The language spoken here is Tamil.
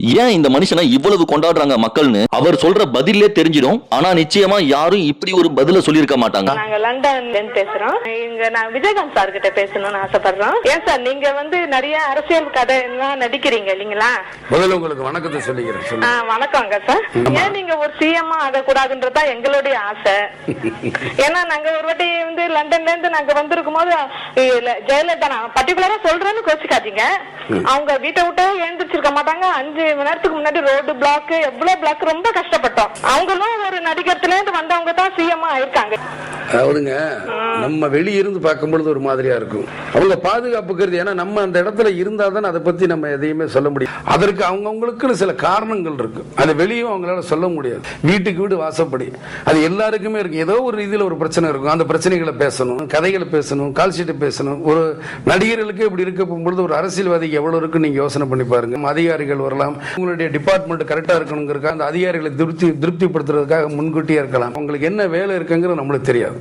ஏன் இந்த மனுஷனை இவ்வளவு கொண்டாடுறாங்க மக்கள்னு? அவர் சொல்ற பதிலே தெரிஞ்சிடும். ஆனா நிச்சயமா யாரும் இப்படி ஒரு பதில சொல்லியிருக்க மாட்டாங்க. நாங்க லண்டன்ல இருந்து பேசுறோம். இங்க நான் விஜயகாந்த் சார் கிட்ட பேசணும்னு ஆசைப்படுறோம். ஏன் சார் நீங்க வந்து நிறைய அரசியல் கதை எல்லாம் நடிக்கிறீங்க இல்லீங்களா? முதல்ல உங்களுக்கு வணக்கத்தை சொல்லிக்கிறேன் வணக்கங்க சார். ஏன் நீங்க ஒரு சிஎம் ஆகக்கூடாதுன்றதா எங்களுடைய ஆசை. ஏன்னா நாங்க ஒரு வாட்டி வந்து லண்டன்ல இருந்து நாங்க வந்திருக்கும் போது ஜெயலலிதா நான் பர்டிகுலரா சொல்றேன்னு கோச்சிக்காதீங்க. அவங்க வீட்டை விட்டு எழுந்திரிச்சிருக்க மாட்டாங்க. அஞ்சு மணி நேரத்துக்கு முன்னாடி ரோடு பிளாக் எவ்வளவு பிளாக் ரொம்ப கஷ்டப்பட்டோம். அவங்களும் ஒரு நடிகர்த்துல இருந்து வந்தவங்க தான் சிஎம் ஆயிருக்காங்க. அதாவதுங்க நம்ம வெளியிருந்து பார்க்கும்பொழுது ஒரு மாதிரியா இருக்கும். அவங்க பாதுகாப்புக்கிறது ஏன்னா நம்ம அந்த இடத்துல இருந்தாதான் அதை பத்தி நம்ம எதையுமே சொல்ல முடியும். அதற்கு அவங்கவுங்களுக்குன்னு சில காரணங்கள் இருக்கு. அதை வெளியும் அவங்களால சொல்ல முடியாது. வீட்டுக்கு வீடு வாசப்படி. அது எல்லாருக்குமே இருக்கு. ஏதோ ஒரு ரீதியில ஒரு பிரச்சனை இருக்கும். அந்த பிரச்சனைகளை பேசணும் கதைகளை பேசணும் கால்ஷீட்டை பேசணும். ஒரு நடிகர்களுக்கு இப்படி இருக்க பொழுது ஒரு அரசியல்வாதிக்கு எவ்வளவு இருக்கு நீங்க யோசனை பண்ணி பாருங்க. அதிகாரிகள் வரலாம். உங்களுடைய டிபார்ட்மெண்ட் கரெக்டா இருக்கணுங்கிறக்காக அந்த அதிகாரிகளை திருப்தி திருப்திப்படுத்துறதுக்காக முன்கூட்டியே இருக்கலாம். உங்களுக்கு என்ன வேலை இருக்குங்கிறது நம்மளுக்கு தெரியாது.